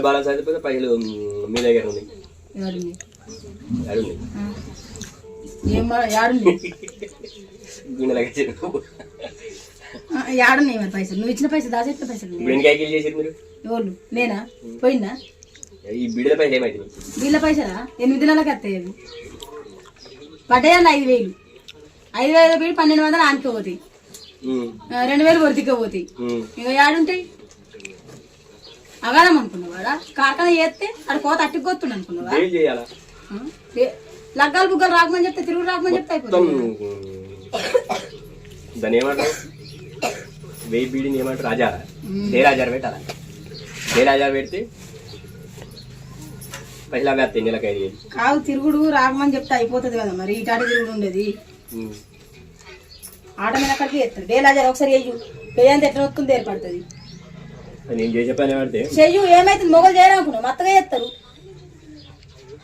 Balance అయిపోతే పైసలు మ్, దగ్గర యాడుంది. యాడున్నాయి మరి పైసలు. నువ్వు ఇచ్చిన పైసలు దాచెట్టిన పైసలు ఇప్పుడు ఉన్నాయి. ఎన్ని కాయలు చేసారు మీరు? ఎవరు నేనా? పోయిందా? ఈ బిడ్డల పైసలు వీళ్ళ పైసలా? ఎనిమిది నెలలకి వస్తాయి అవి. ఐదు వేలు. ఐదు వేల పన్నెండు వందలు ఆనికి పోతాయి ఉమ్, ఆ, రెండు వేలు వరదికి పోతాయి. ఇక యాడుంటాయి? అగారం అనుకున్నావాడా కార్ఖాన చేస్తే అక్కడ కోత అట్టుకు కొత్తుండు అనుకున్నావా? ఏ- లగ్గాలు బుగ్గలు రాకమని చెప్తే తిరుగు రాకమని చెప్తే అయిపోతుంది దాన్ని ఏమంటారు? వెయ్యి బీడిని ఏమంటారు? రాజారా రాజారు పెట్టాలా? డే రాజారు పెడితే అవి వస్తాయి నెలకు ఐదు వేలు. కాదు తిరుగుడు రాకమని చెప్తే అయిపోతుంది కదా మరి. ఇటాటి తిరుగుడు ఉండేది. ఆట మీద అక్కడికి ఎత్తారు డేలాజర్ ఒకసారి చెయ్యు పెయ్యంత ఎట్లా వస్తుంది ఏర్పడుతుంది? నేను చేసే పని పడితే చెయ్యు ఏమైతుంది? మొగలు చేయరనుకున్నావు మత్తగా చేస్తారు.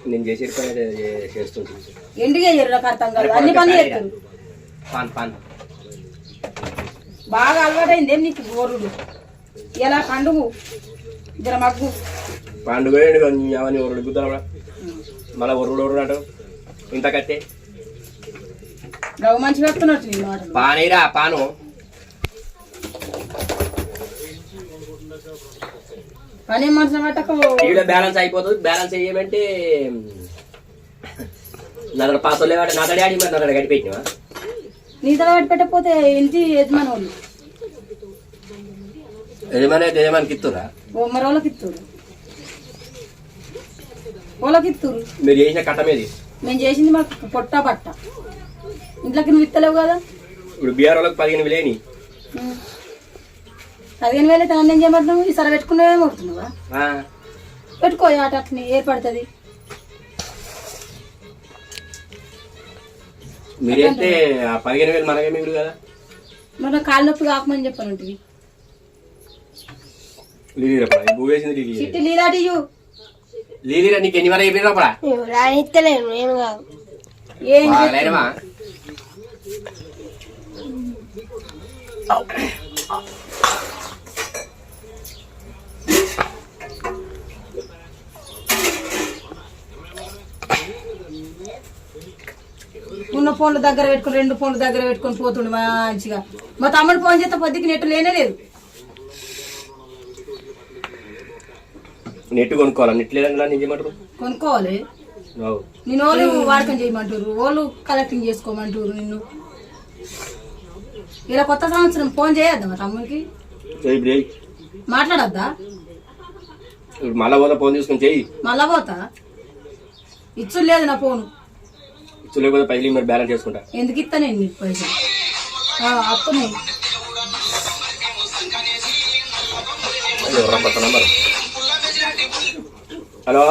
నేను చేసే పని అయితే చే- చేస్తుంటుంది. ఎండుగా చెయ్యరు నాకు అర్థం కాదు. అన్ని పనులు చేస్తారు. పాన్ పాన్. బాగా అలవాటైంది ఏం నీకు గోరుడు? ఇలా పండుగు? జర మగ్గు. పండుగ అవన్నీ ఒరుడు గుద్దాల మళ్ళీ ఒరుడు ఒరుడు అంటావు ఇంత కట్టే రవ్వ మంచిగా వస్తున్నట్టు పానీరా పాను. పని మనసు పట్టక ఈడ బ్యాలెన్స్ అయిపోతుంది బ్యాలెన్స్ చేయమంటే నన్ను పాసలే వాడు నా ఆడి మరి నన్ను గడి పెట్టినవా? నీ తల పట్టి పెట్టకపోతే ఇంటి యజమాని వాళ్ళు. యజమాని అయితే యజమానికి ఇస్తురా ఓ మరి వాళ్ళకి ఇత్తురు. వాళ్ళకి ఇత్తురు. మీరు చేసిన కట్ట మీది. మేము చేసింది మాకు పొట్ట పట్ట ఇంట్లోకి నువ్వు ఇత్తలేవు కదా? ఇప్పుడు బీఆర్ వాళ్ళకి పదిహేను వేలేని. పదిహేను వేలు అయితే నన్ను ఏం చేయమంటున్నావు? ఈసారి పెట్టుకున్నావే కొడుతున్నావా? పెట్టుకో ఆట అట్ని ఏర్పడుతుంది. మీరైతే ఆ పదిహేను వేలు మనకే మిగులు కదా? మరి కాలు నొప్పి కాకమని చెప్పాను ఉంటుంది లీలీరా భూ వేసింది లీలీ చిట్టి లీలాటి ఇయ్యు. లీలీరా నీకు ఎన్ని వరకు అయిపోయినప్పుడా రానిస్తలేను ఏం కాదు. ఏం? ఉన్న ఫోన్లు దగ్గర పెట్టుకుని రెండు ఫోన్లు దగ్గర పెట్టుకొని పోతుండు మంచిగా. మా తమ్ముడు ఫోన్ చేస్తే పొద్దుకి నెట్ లేనే లేదు. నెట్ కొనుక్కోవాలా? నెట్ నేను చేయమంటారు? కొనుక్కోవాలి. నేను వాళ్ళు వాడకం చేయమంటారు వాళ్ళు కలెక్టింగ్ చేసుకోమంటారు నిన్ను. ఇలా కొత్త సంవత్సరం ఫోన్ చేయొద్దా మా తమ్ముడికి. మాట్లాడొద్దా? మళ్ళా పోతా ఫోన్ తీసుకొని చెయ్యి మళ్ళా పోతా? ఇచ్చు లేదు నా ఫోను. ఇచ్చు లేకపోతే పైసలు మరి బ్యాలెన్స్ చేసుకుంటా. ఎందుకు ఇస్తా నేను నీకు పైసలు? Number hello?